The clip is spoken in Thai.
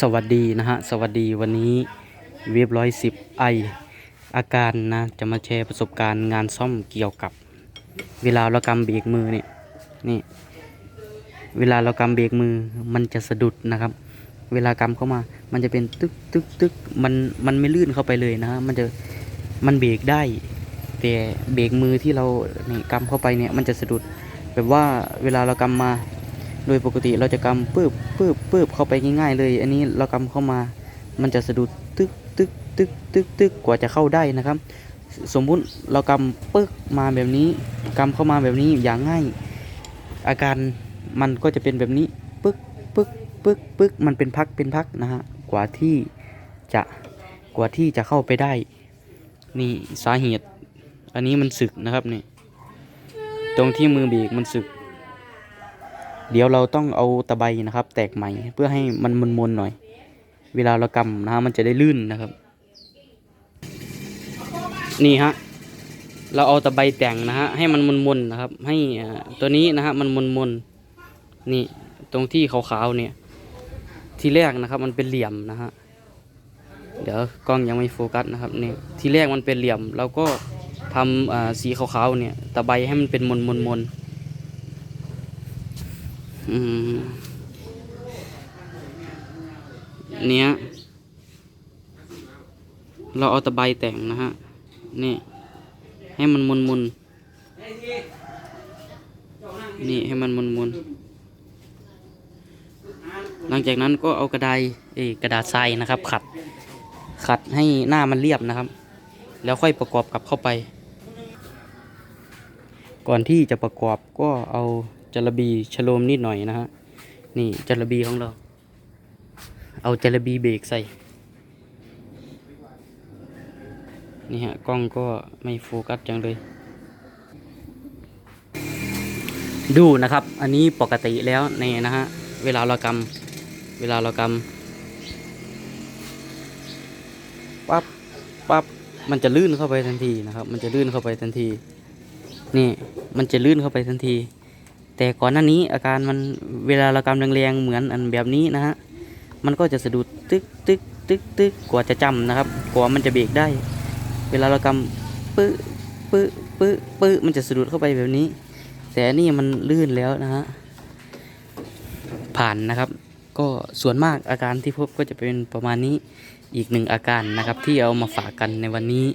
สวัสดีนะฮะ สวัสดีวันนี้เว็บร้อยสิบไออาการนะ จะมาแชร์ประสบการณ์งานซ่อมเกี่ยวกับ เวลาเรากำเบรกมือเนี่ยนี่ เวลาเรากำเบรกมือมันจะสะดุดนะครับ เวลากำเข้ามา มันจะเป็นตึกตึกตึกมันมันไม่ลื่นเข้าไปเลยนะฮะมันจะมันเบรกได้ แต่เบรกมือที่เรานี่กำเข้าไปเนี่ยมันจะสะดุดแบบว่าเวลาเรากำมา โดยปกติเราจะกำปืบปืบปืบเข้าไปง่ายๆเลย อันนี้เรากำเข้ามา มันจะสะดุดตึกตึกตึกตึกตึกกว่าจะเข้าได้นะครับ สมมุติเรากำปึ๊กมาแบบนี้กำเข้ามาแบบนี้อย่างง่าย อาการมันก็จะเป็นแบบนี้ปึ๊กปึ๊กปึ๊กปึ๊กมันเป็นพักเป็นพักนะฮะกว่าที่จะกว่าที่จะเข้าไปได้ นี่สาเหตุ อันนี้มันสึกนะครับนี่ตรงที่มือเบรกมันสึก เดี๋ยวเราต้องเอาตะไบนะครับ แตกใหม่เพื่อให้มันมนๆหน่อย เวลาเรากำนะฮะมันจะได้ลื่นนะครับ นี่ฮะเราเอาตะไบแต่งนะฮะให้มันมนๆนะครับ ให้ตัวนี้นะฮะมันมนๆนี่ตรงที่ขาวๆเนี่ย ทีแรกนะครับ มันเป็นเหลี่ยมนะฮะเดี๋ยวกล้องยังไม่โฟกัสนะครับนี่ทีแรกมันเป็นเหลี่ยมเราก็ทำสีขาวๆเนี่ยตะไบให้มันเป็นมนๆๆ เนี้ย เราเอาตะไบแต่งนะฮะ นี่ ให้มันมุนมุนนี่ให้มันมุนมุนหลังจากนั้นก็เอากระไดเอยกระดาษทรายนะครับ ขัด ขัดให้หน้ามันเรียบนะครับ แล้วค่อยประกอบกลับเข้าไป ก่อนที่จะประกอบก็เอา จระบีชโลมนิดหน่อยนะฮะ นี่จระบีของเรา เอาจระบีเบรกใส่ นี่ฮะ กล้องก็ไม่โฟกัสจังเลย ดูนะครับ อันนี้ปกติแล้วในนะฮะ เวลาเรากำเวลาเรากำปั๊บปั๊บมันจะลื่นเข้าไปทันทีนะครับ มันจะลื่นเข้าไปทันที นี่ มันจะลื่นเข้าไปทันที แต่ก่อนหน้านี้อาการมันเวลาเรากำแรงๆเหมือนอันแบบนี้นะฮะมันก็จะสะดุดตึกตึกตึกตึกกว่าจะจำนะครับ กว่ามันจะเบรกได้ เวลาเรากำปื้ปื้ปื้ปื้มันจะสะดุดเข้าไปแบบนี้ แต่นี่มันลื่นแล้วนะฮะผ่านนะครับ ก็ส่วนมากอาการที่พบก็จะเป็นประมาณนี้อีกหนึ่งอาการนะครับ ที่เอามาฝากกันในวันนี้